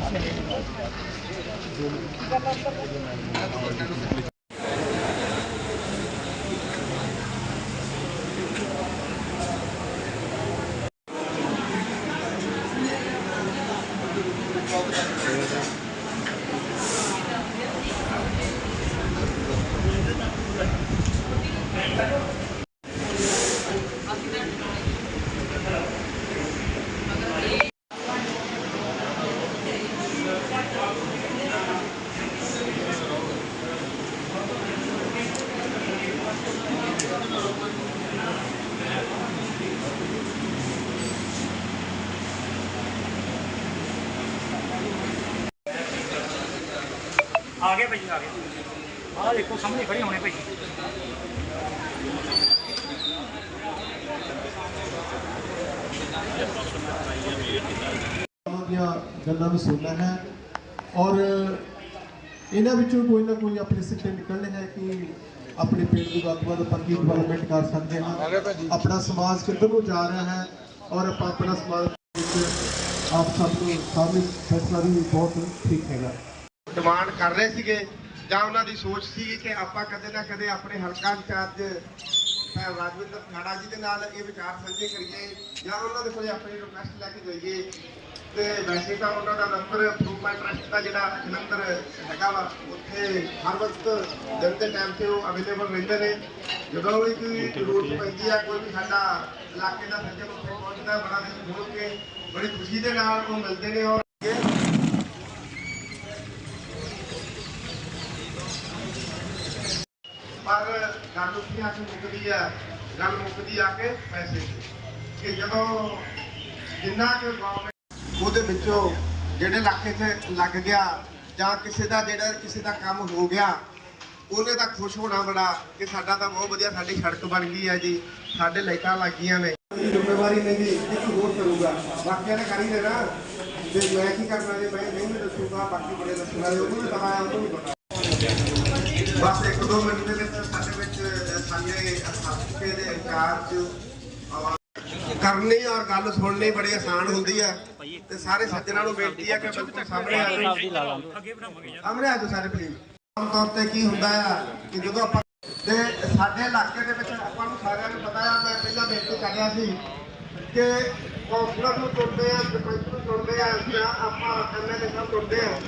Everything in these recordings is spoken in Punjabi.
Hadi. ਆ ਗਏ ਭਾਈ ਆ ਗਏ। ਆਹ ਦੇਖੋ ਸਾਹਮਣੇ ਖੜੇ ਹੋਣੇ ਭਾਈ। ਉਹਨਾਂ ਦੀਆਂ ਗੱਲਾਂ ਨੂੰ ਸੁਣਨਾ ਹੈ ਔਰ ਇਹਨਾਂ ਵਿੱਚੋਂ ਕੋਈ ਨਾ ਕੋਈ ਆਪਣੇ ਸਿੱਟੇ ਨਿਕਲਣੇ ਹੈ ਕਿ ਆਪਣੇ ਪਿੰਡ ਦੀ ਵੱਧ ਤੋਂ ਵੱਧ ਆਪਾਂ ਕੀ ਡਿਵੈਲਪਮੈਂਟ ਕਰ ਸਕਦੇ ਹਾਂ। ਆਪਣਾ ਸਮਾਜ ਕਿੱਧਰ ਨੂੰ ਜਾ ਰਿਹਾ ਹੈ ਔਰ ਆਪਾਂ ਆਪਣਾ ਸਮਾਜ ਵਿੱਚ ਆਪ ਸਭ ਨੂੰ ਸਾਹਮਣੇ ਫੈਸਲਾ ਵੀ ਬਹੁਤ ਠੀਕ ਹੈਗਾ। ਡਿਮਾਂਡ ਕਰ ਰਹੇ ਸੀਗੇ ਜਾਂ ਉਹਨਾਂ ਦੀ ਸੋਚ ਸੀ ਕਿ ਆਪਾਂ ਕਦੇ ਨਾ ਕਦੇ ਆਪਣੇ ਹਲਕਾ ਇੰਚਾਰਜ ਸਾਹਿਬ ਰਾਜਵਿੰਦਰ ਖਾੜਾ ਜੀ ਦੇ ਨਾਲ ਇਹ ਵਿਚਾਰ ਸਾਂਝੇ ਕਰੀਏ ਜਾਂ ਉਹਨਾਂ ਦੇ ਕੋਲੇ ਆਪਣੀ ਰਿਕੁਐਸਟ ਲੈ ਕੇ ਜਾਈਏ। ਤੇ ਵੈਸੇ ਤਾਂ ਉਹਨਾਂ ਦਾ ਨੰਬਰ ਇੰਪਰੂਵਮੈਂਟ ਟਰਸਟ ਦਾ ਜਿਹੜਾ ਜਲੰਧਰ ਹੈਗਾ ਵਾ ਉੱਥੇ ਹਰ ਵਕਤ ਦਿਨ ਦੇ ਟਾਈਮ ਤੇ ਉਹ ਅਵੇਲੇਬਲ ਰਹਿੰਦੇ ਨੇ। ਜਦੋਂ ਵੀ ਕੋਈ ਜ਼ਰੂਰਤ ਪੈਂਦੀ ਆ ਕੋਈ ਵੀ ਸਾਡਾ ਇਲਾਕੇ ਦਾ ਸੱਜਣ ਉੱਥੇ ਪਹੁੰਚਦਾ ਬੜਾ ਦਿਨ ਖੋਲ ਕੇ ਬੜੀ ਖੁਸ਼ੀ ਦੇ ਨਾਲ ਉਹ ਮਿਲਦੇ ਨੇ ਔਰ ਪਰ ਗੱਲ ਉੱਥੇ ਆ ਕੇ ਮੁੱਕਦੀ ਆ, ਗੱਲ ਮੁੱਕਦੀ ਆ ਕੇ ਪੈਸੇ ਦੀ। ਕਿ ਜਦੋਂ ਜਿੰਨਾ ਕਿ ਗਵਰਨਮੈਂਟ ਉਹਦੇ ਵਿੱਚੋਂ ਜਿਹੜੇ ਇਲਾਕੇ 'ਚ ਲੱਗ ਗਿਆ ਜਾਂ ਕਿਸੇ ਦਾ ਜਿਹੜਾ ਕਿਸੇ ਦਾ ਕੰਮ ਹੋ ਗਿਆ, ਉਹਨੇ ਤਾਂ ਖੁਸ਼ ਹੋਣਾ ਬੜਾ ਕਿ ਸਾਡਾ ਤਾਂ ਬਹੁਤ ਵਧੀਆ, ਸਾਡੀ ਸੜਕ ਬਣ ਗਈ ਹੈ ਜੀ, ਸਾਡੇ ਲਾਈਟਾਂ ਲੱਗ ਗਈਆਂ ਨੇ ਜ਼ਿੰਮੇਵਾਰੀ ਨਹੀਂ ਜੀ, ਇੱਕ ਹੋਰ ਕਰੂਗਾ। ਬਾਕੀਆਂ ਨੇ ਕਰ ਹੀ ਲੈਣਾ ਮੈਂ ਕੀ ਕਰਨਾ ਜੇ ਮੈਂ ਨਹੀਂ ਦੱਸੂਗਾ, ਬਾਕੀ ਬੜੇ ਦੱਸੂਗਾ ਉਹਨੂੰ ਵੀ ਪਤਾ ਹੈ ਉਹਨੂੰ ਵੀ ਪਤਾ। ਬਸ ਇੱਕ ਦੋ ਮਿੰਟ ਦੇ ਵਿੱਚ ਸਾਡੇ ਵਿੱਚ ਸਾਡੇ ਹਸਪਤਾਲ ਦੇ ਇੰਚਾਰਜ ਕਰਨੀ ਔਰ ਗੱਲ ਸੁਣਨੀ ਬੜੀ ਆਸਾਨ ਹੁੰਦੀ ਹੈ ਤੇ ਸਾਰੇ ਸੱਜਣਾਂ ਨੂੰ ਬੇਨਤੀ ਹੈ ਕਿ ਬਿਲਕੁਲ ਸਾਹਮਣੇ ਆ ਜਾਓ। ਅੱਗੇ ਬਣਾਵਾਂਗੇ ਯਾਰ। ਸਾਹਮਣੇ ਆ ਜਾਓ ਸਾਰੇ ਪਲੀਜ਼ ਆਮ ਤੌਰ ਤੇ ਕੀ ਹੁੰਦਾ ਆ ਕਿ ਜਦੋਂ ਆਪਾਂ ਤੇ ਸਾਡੇ ਇਲਾਕੇ ਦੇ ਵਿੱਚ ਆਪਾਂ ਨੂੰ ਸਾਰਿਆਂ ਨੂੰ ਪਤਾ ਆ ਮੈਂ ਪਹਿਲਾਂ ਬੇਨਤੀ ਕਰ ਰਿਹਾ ਸੀ ਕਿ ਕੌਂਸਲਰ ਨੂੰ ਚੁਣਦੇ ਆ ਸਰਪੰਚ ਨੂੰ ਚੁਣਦੇ ਆ ਜਾਂ ਆਪਾਂ ਐਮਐਲਏ ਸਾਹਿਬ ਚੁਣਦੇ ਆ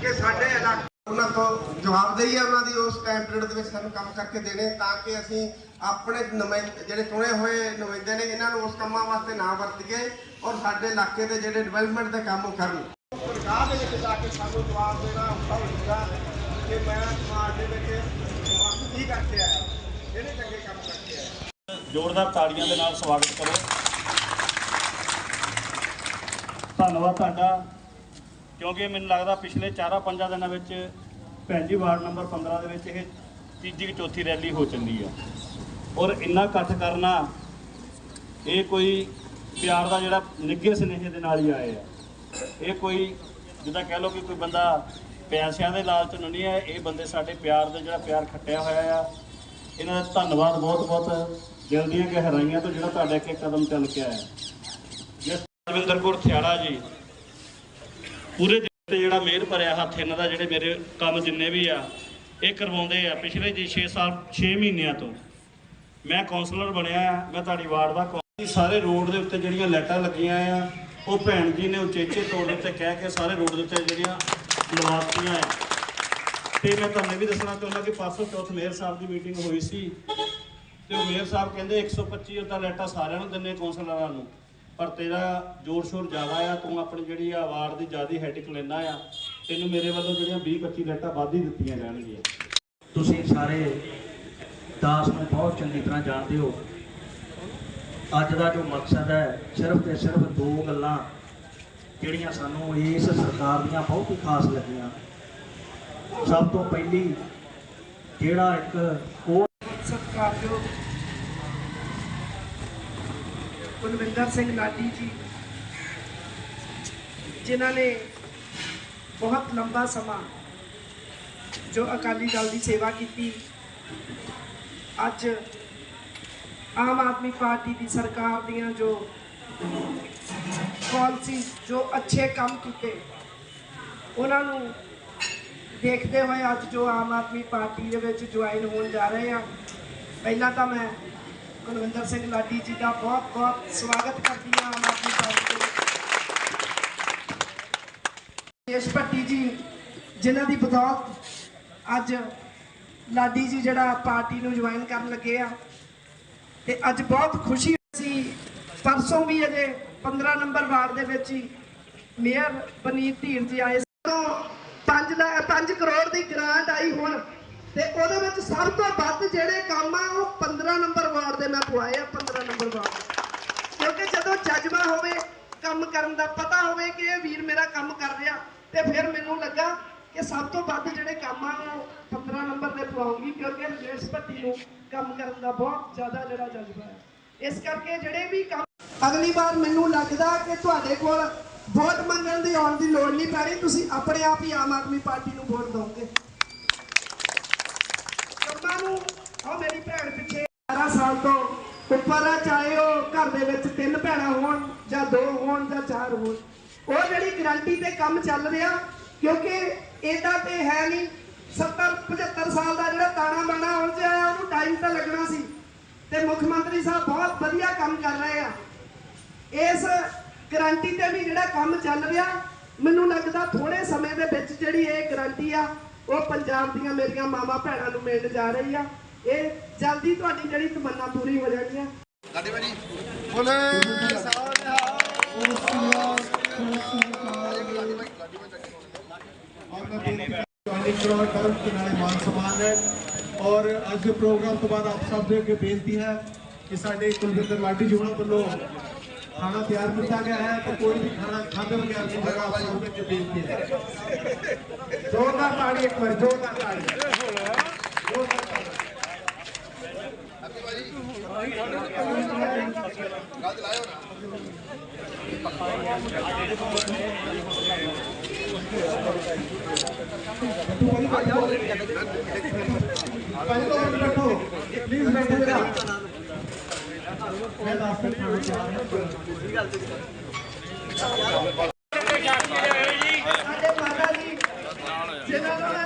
ਕਿ ਸਾਡੇ ਇਲਾਕੇ ਉਹਨਾਂ ਤੋਂ ਜਵਾਬਦੇਹੀ ਹੈ ਉਹਨਾਂ ਦੀ ਉਸ ਟਾਈਮ ਪੀਰੀਅਡ ਦੇ ਵਿੱਚ ਸਾਨੂੰ ਕੰਮ ਕਰਕੇ ਦੇਣੇ ਤਾਂ ਕਿ ਅਸੀਂ ਆਪਣੇ ਨੁਮਾਇੰਦੇ ਜਿਹੜੇ ਚੁਣੇ ਹੋਏ ਨੁਮਾਇੰਦੇ ਨੇ ਇਹਨਾਂ ਨੂੰ ਉਸ ਕੰਮਾਂ ਵਾਸਤੇ ਨਾ ਵਰਤੀਏ ਔਰ ਸਾਡੇ ਇਲਾਕੇ ਦੇ ਜਿਹੜੇ ਡਿਵੈਲਪਮੈਂਟ ਦੇ ਕੰਮ ਉਹ ਕਰਨ। ਸਰਕਾਰ ਦੇ ਵਿੱਚ ਜਾ ਕੇ ਸਾਨੂੰ ਜਵਾਬ ਦੇਣਾ ਔਖਾ ਹੋ ਜਾਊਗਾ ਕਿ ਮੈਂ ਸਮਾਜ ਦੇ ਵਿੱਚ ਵਕਤ ਕੀ ਕਰਕੇ ਆਇਆ। ਜਿਹੜੇ ਚੰਗੇ ਕੰਮ ਕਰਕੇ ਆਇਆ। ਜ਼ੋਰਦਾਰ ਤਾੜੀਆਂ ਦੇ ਨਾਲ ਸਵਾਗਤ ਕਰੋ। ਧੰਨਵਾਦ ਤੁਹਾਡਾ। ਕਿਉਂਕਿ ਮੈਨੂੰ ਲੱਗਦਾ ਪਿਛਲੇ 4-5 ਦਿਨਾਂ ਵਿੱਚ ਭੈਣ ਜੀ ਵਾਰਡ ਨੰਬਰ 15 ਦੇ ਵਿੱਚ ਇਹ ਤੀਜੀ ਚੌਥੀ ਰੈਲੀ ਹੋ ਚੱਲੀ ਆ। ਔਰ ਇੰਨਾ ਇਕੱਠ ਕਰਨਾ, ਇਹ ਕੋਈ ਪਿਆਰ ਦਾ ਜਿਹੜਾ ਨਿੱਘੇ ਸੁਨੇਹੇ ਦੇ ਨਾਲ ਹੀ ਆਏ ਆ। ਇਹ ਕੋਈ ਜਿੱਦਾਂ ਕਹਿ ਲਓ ਕਿ ਕੋਈ ਬੰਦਾ ਪੈਸਿਆਂ ਦੇ ਲਾਲਚ ਨੂੰ ਨਹੀਂ ਹੈ, ਇਹ ਬੰਦੇ ਸਾਡੇ ਪਿਆਰ ਦਾ ਜਿਹੜਾ ਪਿਆਰ ਖੱਟਿਆ ਹੋਇਆ ਆ। ਇਹਨਾਂ ਦਾ ਧੰਨਵਾਦ ਬਹੁਤ ਬਹੁਤ ਦਿਲ ਦੀਆਂ ਗਹਿਰਾਈਆਂ ਤੋਂ ਜਿਹੜਾ ਤੁਹਾਡੇ ਇੱਕ ਕਦਮ ਚੱਲ ਕੇ ਆਇਆ। ਜਿਸ ਰਵਿੰਦਰ ਕੌਰ ਥਿਆੜਾ ਜੀ। ਪੂਰੇ ਦਿਨ ਤੇ ਜਿਹੜਾ ਮਿਹਰ ਭਰਿਆ ਹੱਥ ਇਹਨਾਂ ਦਾ, ਜਿਹੜੇ ਮੇਰੇ ਕੰਮ ਜਿੰਨੇ ਵੀ ਆ, ਇਹ ਕਰਵਾਉਂਦੇ ਆ ਪਿਛਲੇ ਜੀ 6 ਸਾਲ 6 ਮਹੀਨਿਆਂ ਤੋਂ ਮੈਂ ਕਾਉਂਸਲਰ ਬਣਿਆ ਆ, ਮੈਂ ਤੁਹਾਡੀ ਵਾਰਡ ਦਾ ਕੌਂਸਲਰ। ਸਾਰੇ ਰੋਡ ਦੇ ਉੱਤੇ ਜਿਹੜੀਆਂ ਲਾਈਟਾਂ ਲੱਗੀਆਂ ਆ, ਉਹ ਭੈਣ ਜੀ ਨੇ ਉਚੇਚੇ ਤੌਰ ਦੇ ਉੱਤੇ ਕਹਿ ਕੇ ਸਾਰੇ ਰੋਡ ਦੇ ਉੱਤੇ ਜਿਹੜੀਆਂ ਲਵਾਤੀਆਂ ਆ ਤੇ ਮੈਂ ਤੁਹਾਨੂੰ ਇਹ ਵੀ ਦੱਸਣਾ ਚਾਹੁੰਦਾ ਕਿ ਪਰਸੋਂ ਚੌਥ ਮੇਅਰ ਸਾਹਿਬ ਦੀ ਮੀਟਿੰਗ ਹੋਈ ਸੀ, ਤੇ ਉਹ ਮੇਅਰ ਸਾਹਿਬ ਕਹਿੰਦੇ 125 ਤਾਂ ਲਾਈਟਾਂ ਸਾਰਿਆਂ ਨੂੰ ਦਿੰਨੇ ਕੌਂਸਲਰਾਂ ਨੂੰ ਪਰ ਤੇਰਾ ਜੋਰ ਸ਼ੋਰ ਜ਼ਿਆਦਾ ਆ ਤੂੰ ਆਪਣੀ ਜਿਹੜੀ ਆ ਅਵਾਰਡ ਦੀ ਜ਼ਿਆਦਾ ਹੈਡਿਕ ਲੈਣਾ ਆ ਤੈਨੂੰ ਮੇਰੇ ਵੱਲੋਂ ਜਿਹੜੀਆਂ 20 25 ਲਾਈਟਾਂ ਵੱਧ ਹੀ ਦਿੱਤੀਆਂ ਜਾਣਗੀਆਂ। ਤੁਸੀਂ ਸਾਰੇ ਦਾਸ ਨੂੰ ਬਹੁਤ ਚੰਗੀ ਤਰ੍ਹਾਂ ਜਾਣਦੇ ਹੋ। ਅੱਜ ਦਾ ਜੋ ਮਕਸਦ ਹੈ ਸਿਰਫ ਤੇ ਸਿਰਫ ਦੋ ਗੱਲਾਂ ਜਿਹੜੀਆਂ ਸਾਨੂੰ ਇਸ ਸਰਕਾਰ ਦੀਆਂ ਬਹੁਤ ਹੀ ਖਾਸ ਲੱਗੀਆਂ। ਸਭ ਤੋਂ ਪਹਿਲੀ ਜਿਹੜਾ ਇੱਕ ਉਹ ਸਤਿਕਾਰਯੋਗ ਕੁਲਵਿੰਦਰ ਸਿੰਘ ਲਾਡੀ ਜੀ, ਜਿਨ੍ਹਾਂ ਨੇ ਬਹੁਤ ਲੰਬਾ ਸਮਾਂ ਜੋ ਅਕਾਲੀ ਦਲ ਦੀ ਸੇਵਾ ਕੀਤੀ, ਅੱਜ ਆਮ ਆਦਮੀ ਪਾਰਟੀ ਦੀ ਸਰਕਾਰ ਦੀਆਂ ਜੋ ਪਾਲਿਸੀ, ਜੋ ਅੱਛੇ ਕੰਮ ਕੀਤੇ, ਉਹਨਾਂ ਨੂੰ ਦੇਖਦੇ ਹੋਏ ਅੱਜ ਜੋ ਆਮ ਆਦਮੀ ਪਾਰਟੀ ਦੇ ਵਿੱਚ ਜੁਆਇਨ ਹੋਣ ਜਾ ਰਹੇ ਆ, ਪਹਿਲਾਂ ਤਾਂ ਮੈਂ ਕੁਲਵਿੰਦਰ ਸਿੰਘ ਲਾਡੀ ਜੀ ਦਾ ਬਹੁਤ ਬਹੁਤ ਸਵਾਗਤ ਕਰਦੀ ਹਾਂ ਆਮ ਆਦਮੀ ਪਾਰਟੀ ਦੇ ਭੱਟੀ ਜੀ, ਜਿਨ੍ਹਾਂ ਦੀ ਬਦੌਲਤ ਅੱਜ ਲਾਡੀ ਜੀ ਜਿਹੜਾ ਪਾਰਟੀ ਨੂੰ ਜੁਆਇਨ ਕਰਨ ਲੱਗੇ ਆ, ਤੇ ਅੱਜ ਬਹੁਤ ਖੁਸ਼ੀ ਸੀ। ਪਰਸੋਂ ਵੀ ਅਜੇ 15 ਨੰਬਰ ਵਾਰਡ ਦੇ ਵਿੱਚ ਹੀ ਮੇਅਰ ਬਨੀਤ ਧੀਰ ਜੀ ਆਏ ਤੋਂ 5 5 ਕਰੋੜ ਦੀ ਗ੍ਰਾਂਟ ਆਈ ਹੁਣ, ਤੇ ਉਹਦੇ ਵਿੱਚ ਸਭ ਤੋਂ ਵੱਧ ਜਿਹੜੇ ਕੰਮ ਆ, ਉਹ 15 ਨੰਬਰ 15 ਨੰਬਰ ਵਾਰਡ। ਕਿਉਂਕਿ ਜਦੋਂ ਜਜ਼ਬਾ ਹੋਵੇ, ਕੰਮ ਕਰਨ ਦਾ ਪਤਾ ਹੋਵੇ ਕਿ ਇਹ ਵੀਰ ਮੇਰਾ ਕੰਮ ਕਰ ਰਿਹਾ, ਤੇ ਫਿਰ ਮੈਨੂੰ ਲੱਗਾ ਕਿ ਸਭ ਤੋਂ ਵੱਧ ਜਿਹੜੇ ਕੰਮ ਆ, ਉਹ 15 ਨੰਬਰ ਦੇ ਪਵਾਉਂਗੀ, ਕਿਉਂਕਿ ਰਜੇਸ਼ ਭੱਟੀ ਨੂੰ ਕੰਮ ਕਰਨ ਦਾ ਬਹੁਤ ਜ਼ਿਆਦਾ ਜਿਹੜਾ ਜਜ਼ਬਾ ਹੈ। ਇਸ ਕਰਕੇ ਜਿਹੜੇ ਵੀ ਕੰਮ ਅਗਲੀ ਵਾਰ ਮੈਨੂੰ ਲੱਗਦਾ ਕਿ ਤੁਹਾਡੇ ਕੋਲ ਵੋਟ ਮੰਗਣ ਦੀ ਆਉਣ ਦੀ ਲੋੜ ਨਹੀਂ ਪੈ ਰਹੀ ਤੁਸੀਂ ਆਪਣੇ ਆਪ ਹੀ ਆਮ ਆਦਮੀ ਪਾਰਟੀ ਨੂੰ ਵੋਟ ਦਿਓਗੇ। ਕੰਮਾਂ ਨੂੰ ਉਹ ਮੇਰੀ ਭੈਣ ਪਿੱਛੇ 12 ਸਾਲ ਤੋਂ ਉੱਪਰ ਆ, ਚਾਹੇ ਉਹ ਘਰ ਦੇ ਵਿੱਚ ਤਿੰਨ ਭੈਣਾਂ ਹੋਣ ਜਾਂ ਦੋ ਹੋਣ ਜਾਂ ਚਾਰ ਹੋਣ। ਉਹ ਜਿਹੜੀ ਗਰੰਟੀ ਤੇ ਕੰਮ ਚੱਲ ਰਿਹਾ, ਕਿਉਂਕਿ ਇਹਦਾ ਤੇ ਹੈ ਨਹੀਂ। 70 75 ਸਾਲ ਦਾ ਜਿਹੜਾ ਤਾਣਾ ਬਾਣਾ ਹੁਣ ਤੇ ਉਹਨੂੰ ਟਾਈਮ ਤਾਂ ਲੱਗਣਾ ਸੀ। ਤੇ ਮੁੱਖ ਮੰਤਰੀ ਸਾਹਿਬ ਬਹੁਤ ਵਧੀਆ ਕੰਮ ਕਰ ਰਹੇ ਆ। ਇਸ ਗਰੰਟੀ ਤੇ ਵੀ ਜਿਹੜਾ ਕੰਮ ਚੱਲ ਰਿਹਾ, ਮੈਨੂੰ ਲੱਗਦਾ ਥੋੜੇ ਸਮੇਂ ਦੇ ਵਿੱਚ ਜਿਹੜੀ ਇਹ ਗਰੰਟੀ ਆ, ਉਹ ਪੰਜਾਬ ਦੀਆਂ ਮੇਰੀਆਂ ਮਾਵਾਂ ਭੈਣਾਂ ਨੂੰ ਮਿਲਣ ਜਾ ਰਹੀ ਆ। ਇਹ ਜਲਦੀ ਤੁਹਾਡੀ ਜਿਹੜੀ ਤਮੰਨਾ ਪੂਰੀ ਹੋ ਜਾਣੀ ਆ ਲਾਡੀ ਭਾਜੀ ਬੋਲੇ ਸਾਰਿਆ और मैं बेनती जॉइनिंग करवा करम के नाले मान सम्मान है ਔਰ ਅੱਜ ਦੇ ਪ੍ਰੋਗਰਾਮ ਤੋਂ ਬਾਅਦ ਆਪ ਸਭ ਦੇ ਅੱਗੇ ਬੇਨਤੀ ਹੈ ਕਿ ਸਾਡੇ ਕੁਲਵਿੰਦਰ ਲਾਡੀ ਜੀ ਉਹਨਾਂ ਵੱਲੋਂ ਖਾਣਾ ਤਿਆਰ ਕੀਤਾ ਗਿਆ ਹੈ ਤੇ ਕੋਈ ਵੀ ਖਾਣਾ ਖਾਦੇ ਬਗੈਰ ਨਹੀਂ ਜਗ੍ਹਾ ਆਪ ਸਭ ਦੇ ਅੱਗੇ ਬੇਨਤੀ ਹੈ ਜ਼ੋਰਦਾਰ ਤਾੜੀ ਇੱਕ ਵਾਰ ਜ਼ੋਰਦਾਰ ਤਾੜੀ ਪਹਿਲੇ ਤੋਂ ਬੈਠੋ ਪਲੀਜ਼ ਬੈਠੋ ਜਰਾ ਮੈਂ ਦੱਸ ਕੇ ਖਾਣਾ ਤਿਆਰ ਹੈ ਸਾਡੇ ਮਾਤਾ ਜੀ ਜਿਨ੍ਹਾਂ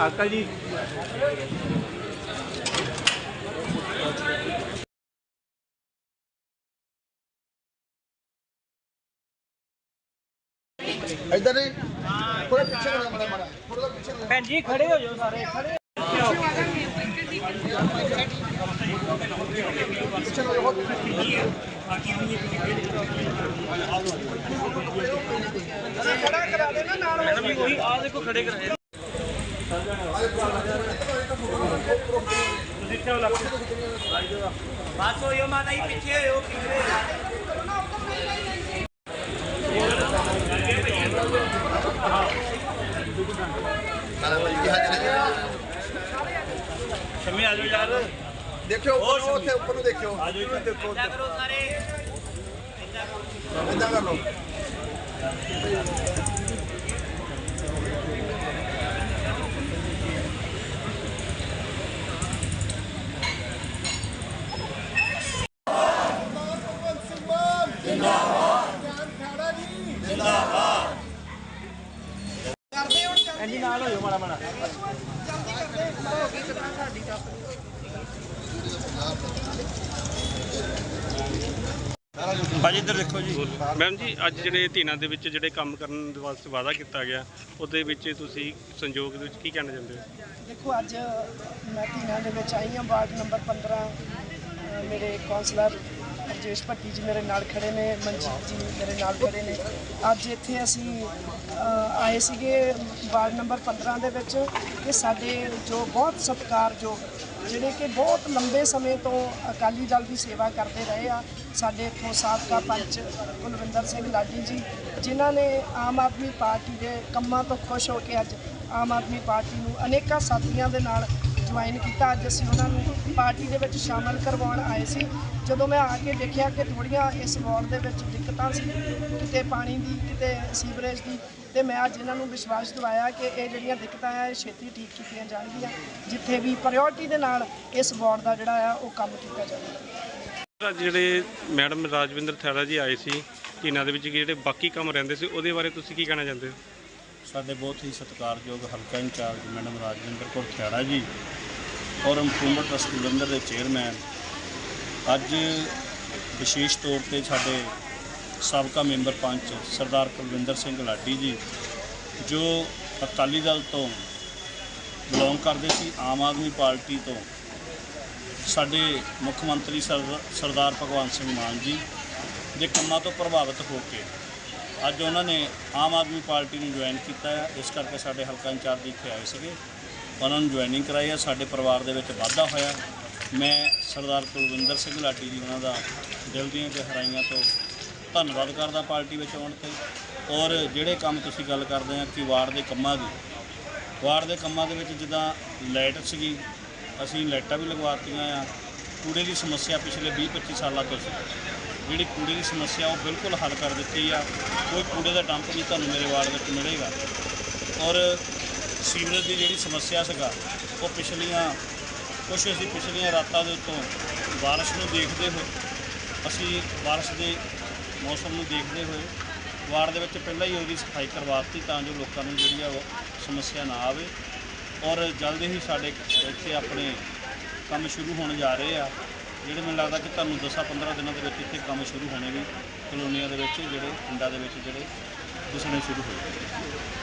ਦਾ ਨਾਮ ਅੰਕਲ ਜੀ ਇੱਧਰ ਨਹੀਂ ਥੋੜਾ ਪਿੱਛੇ ਹੋ ਜਾ ਮਾੜਾ ਮਾੜਾ ਥੋੜਾ ਪਿੱਛੇ ਹੋ ਜਾ ਪਿੱਛੇ ਹੋ ਜਾ ਬਹੁਤ ਖੜਾ ਕਰਾ ਦੇਣਾ ਨਾਲ ਸ਼ਮੀ ਆ ਜਾਓ ਯਾਰ। ਦੇਖਿਓ ਉੱਪਰ ਨੂੰ ਉੱਥੇ ਉੱਪਰ ਨੂੰ ਦੇਖਿਓ। ਆ ਜਾਓ ਇੱਧਰ। ਦੇਖੋ ਇੱਦਾਂ ਕਰ ਲਓ। ਕਰਦੇ ਹੁਣ ਜਲਦੀ ਨਾਲ ਹੋ ਜਾਓ ਮਾੜਾ ਮਾੜਾ ਜਲਦੀ ਕਰਦੇ ਹੋ ਗਈ ਕਿਦਾਂ ਸਾਡੀ ਤਾਂ ਭਾਜੀ ਇੱਧਰ ਦੇਖੋ ਜੀ। ਮੈਮ ਜੀ ਅੱਜ ਜਿਹੜੇ ਧੀਨਾਂ ਦੇ ਵਿੱਚ ਜਿਹੜੇ ਕੰਮ ਕਰਨ ਦੇ ਵਾਸਤੇ ਵਾਅਦਾ ਕੀਤਾ ਗਿਆ ਉਹਦੇ ਵਿੱਚ ਤੁਸੀਂ ਸੰਯੋਗ ਦੇ ਵਿੱਚ ਕੀ ਕਹਿਣਾ ਚਾਹੁੰਦੇ ਹੋ? ਦੇਖੋ ਅੱਜ ਮੈਂ ਧੀਆਂ ਦੇ ਵਿੱਚ ਆਈ ਹਾਂ ਵਾਰਡ ਨੰਬਰ 15 ਅਹ ਮੇਰੇ ਕੌਂਸਲਰ ਰਜੇਸ਼ ਭੱਟੀ ਜੀ ਮੇਰੇ ਨਾਲ ਖੜੇ ਨੇ, ਮਨਜੀਤ ਜੀ ਮੇਰੇ ਨਾਲ ਖੜੇ ਨੇ। ਅੱਜ ਇੱਥੇ ਅਸੀਂ ਆਏ ਸੀਗੇ ਵਾਰਡ ਨੰਬਰ 15 ਦੇ ਵਿੱਚ ਕਿ ਸਾਡੇ ਜੋ ਬਹੁਤ ਸਤਿਕਾਰਯੋਗ ਜਿਹੜੇ ਕਿ ਬਹੁਤ ਲੰਬੇ ਸਮੇਂ ਤੋਂ ਅਕਾਲੀ ਦਲ ਦੀ ਸੇਵਾ ਕਰਦੇ ਰਹੇ ਆ, ਸਾਡੇ ਇੱਥੋਂ ਸਾਬਕਾ ਪੰਚ ਕੁਲਵਿੰਦਰ ਸਿੰਘ ਲਾਡੀ ਜੀ, ਜਿਨ੍ਹਾਂ ਨੇ ਆਮ ਆਦਮੀ ਪਾਰਟੀ ਦੇ ਕੰਮਾਂ ਤੋਂ ਖੁਸ਼ ਹੋ ਕੇ ਅੱਜ ਆਮ ਆਦਮੀ ਪਾਰਟੀ ਨੂੰ ਅਨੇਕਾਂ ਸਾਥੀਆਂ ਦੇ ਨਾਲ ਜੁਆਇਨ ਕੀਤਾ, ਅੱਜ ਅਸੀਂ ਉਹਨਾਂ ਨੂੰ ਪਾਰਟੀ ਦੇ ਵਿੱਚ ਸ਼ਾਮਲ ਕਰਵਾਉਣ ਆਏ ਸੀ। ਜਦੋਂ ਮੈਂ ਆ ਕੇ ਦੇਖਿਆ ਕਿ ਥੋੜੀਆਂ ਇਸ ਵਾਰਡ ਦੇ ਵਿੱਚ ਦਿੱਕਤਾਂ ਸੀ, ਕਿਤੇ ਪਾਣੀ ਦੀ, ਕਿਤੇ ਸੀਵਰੇਜ ਦੀ, ਤੇ ਮੈਂ ਅੱਜ ਇਹਨਾਂ ਨੂੰ ਵਿਸ਼ਵਾਸ ਦਿਵਾਇਆ ਕਿ ਇਹ ਜਿਹੜੀਆਂ ਦਿੱਕਤਾਂ ਆ, ਇਹ ਛੇਤੀ ਠੀਕ ਕੀਤੀਆਂ ਜਾਣਗੀਆਂ, ਜਿੱਥੇ ਵੀ ਪ੍ਰਾਇੋਰਟੀ ਦੇ ਨਾਲ ਇਸ ਵਾਰਡ ਦਾ ਜਿਹੜਾ ਆ, ਉਹ ਕੰਮ ਕੀਤਾ ਜਾਵੇਗਾ ਅੱਜ ਜਿਹੜੇ ਮੈਡਮ ਰਾਜਵਿੰਦਰ ਥੈੜਾ ਜੀ ਆਏ ਸੀ, ਇਹਨਾਂ ਦੇ ਵਿੱਚ ਜਿਹੜੇ ਬਾਕੀ ਕੰਮ ਰਹਿੰਦੇ ਸੀ, ਉਹਦੇ ਬਾਰੇ ਤੁਸੀਂ ਕੀ ਕਹਿਣਾ ਚਾਹੁੰਦੇ ਹੋ? ਸਾਡੇ ਬਹੁਤ ਹੀ ਸਤਿਕਾਰਯੋਗ ਹਲਕਾ in charge madam Rajwinder Kaur Khiara ji ਔਰ ਇੰਪਰੂਵਮੈਂਟ ਟਰਸਟ ਜਲੰਧਰ ਦੇ ਚੇਅਰਮੈਨ। ਅੱਜ ਵਿਸ਼ੇਸ਼ ਤੌਰ ਤੇ ਸਾਡੇ ਸਾਬਕਾ ਮੈਂਬਰ ਪੰਚ ਸਰਦਾਰ ਕੁਲਵਿੰਦਰ ਸਿੰਘ ਲਾਡੀ ਜੀ, ਜੋ ਅਕਾਲੀ ਦਲ ਤੋਂ ਬਿਲੋਂਗ ਕਰਦੇ ਸੀ, ਆਮ ਆਦਮੀ ਪਾਰਟੀ ਤੋਂ, ਸਾਡੇ ਮੁੱਖ ਮੰਤਰੀ ਸਰ- ਸਰਦਾਰ ਭਗਵੰਤ ਸਿੰਘ ਮਾਨ ਜੀ ਦੇ ਕੰਮਾਂ ਤੋਂ ਪ੍ਰਭਾਵਿਤ ਹੋ ਕੇ ਅੱਜ ਉਹਨਾਂ ਨੇ ਆਮ ਆਦਮੀ ਪਾਰਟੀ ਨੂੰ ਜੁਆਇਨ ਕੀਤਾ ਹੈ ਇਸ ਕਰਕੇ ਸਾਡੇ ਹਲਕਾ ਇੰਚਾਰਜ ਇੱਥੇ ਆਏ ਸੀਗੇ। ਉਹਨਾਂ ਨੂੰ ਜੁਆਇਨਿੰਗ ਕਰਾਈ ਹੈ ਸਾਡੇ ਪਰਿਵਾਰ ਦੇ ਵਿੱਚ ਵਾਧਾ ਹੋਇਆ। ਮੈਂ ਸਰਦਾਰ ਕੁਲਵਿੰਦਰ ਸਿੰਘ ਲਾਟੀ ਜੀ ਉਹਨਾਂ ਦਾ ਦਿਲ ਦੀਆਂ ਗਹਿਰਾਈਆਂ ਤੋਂ ਧੰਨਵਾਦ ਕਰਦਾ ਪਾਰਟੀ ਵਿੱਚ ਆਉਣ ਤੇ। ਔਰ ਜਿਹੜੇ ਕੰਮ ਤੁਸੀਂ ਗੱਲ ਕਰਦੇ ਆ ਕਿ ਵਾਰਡ ਦੇ ਕੰਮਾਂ ਦੀ, ਵਾਰਡ ਦੇ ਕੰਮਾਂ ਦੇ ਵਿੱਚ ਜਿੱਦਾਂ ਲਾਈਟ ਸੀਗੀ, ਅਸੀਂ ਲਾਈਟਾਂ ਵੀ ਲਗਵਾਤੀਆਂ ਆ। ਕੂੜੇ ਦੀ ਸਮੱਸਿਆ ਪਿਛਲੇ 20-25 ਸਾਲਾਂ ਤੋਂ ਸੀ। ਜਿਹੜੀ ਕੂੜੇ ਦੀ ਸਮੱਸਿਆ ਉਹ ਬਿਲਕੁਲ ਹੱਲ ਕਰ ਦਿੱਤੀ ਆ। ਕੋਈ ਕੂੜੇ ਦਾ ਡੰਪ ਨਹੀਂ ਤੁਹਾਨੂੰ ਮੇਰੇ ਵਾਰਡ ਵਿੱਚ ਮਿਲੇਗਾ। ਔਰ ਸੀਵਰੇਜ ਦੀ ਜਿਹੜੀ ਸਮੱਸਿਆ ਸੀਗਾ, ਉਹ ਪਿਛਲੀਆਂ, ਕੁਛ ਅਸੀਂ ਪਿਛਲੀਆਂ ਰਾਤਾਂ ਦੇ ਉੱਤੋਂ ਬਾਰਿਸ਼ ਨੂੰ ਦੇਖਦੇ ਹੋਏ, ਅਸੀਂ ਬਾਰਿਸ਼ ਦੇ ਮੌਸਮ ਨੂੰ ਦੇਖਦੇ ਹੋਏ ਵਾਰਡ ਦੇ ਵਿੱਚ ਪਹਿਲਾਂ ਹੀ ਉਹਦੀ ਸਫ਼ਾਈ ਕਰਵਾ ਦਿੱਤੀ ਤਾਂ ਜੋ ਲੋਕਾਂ ਨੂੰ ਜਿਹੜੀ ਆ ਸਮੱਸਿਆ ਨਾ ਆਵੇ। ਔਰ ਜਲਦ ਹੀ ਸਾਡੇ ਇੱਥੇ ਆਪਣੇ ਕੰਮ ਸ਼ੁਰੂ ਹੋਣ ਜਾ ਰਹੇ ਆ। ਜਿਹੜੇ ਮੈਨੂੰ ਲੱਗਦਾ ਕਿ ਤੁਹਾਨੂੰ 10-15 ਦਿਨਾਂ ਦੇ ਵਿੱਚ ਇੱਥੇ ਕੰਮ ਸ਼ੁਰੂ ਹੋਣੇ ਵੀ ਕਲੋਨੀਆਂ ਦੇ ਵਿੱਚ, ਜਿਹੜੇ ਪਿੰਡਾਂ ਦੇ ਵਿੱਚ ਜਿਹੜੇ ਦਿਸਣੇ ਸ਼ੁਰੂ ਹੋਏ।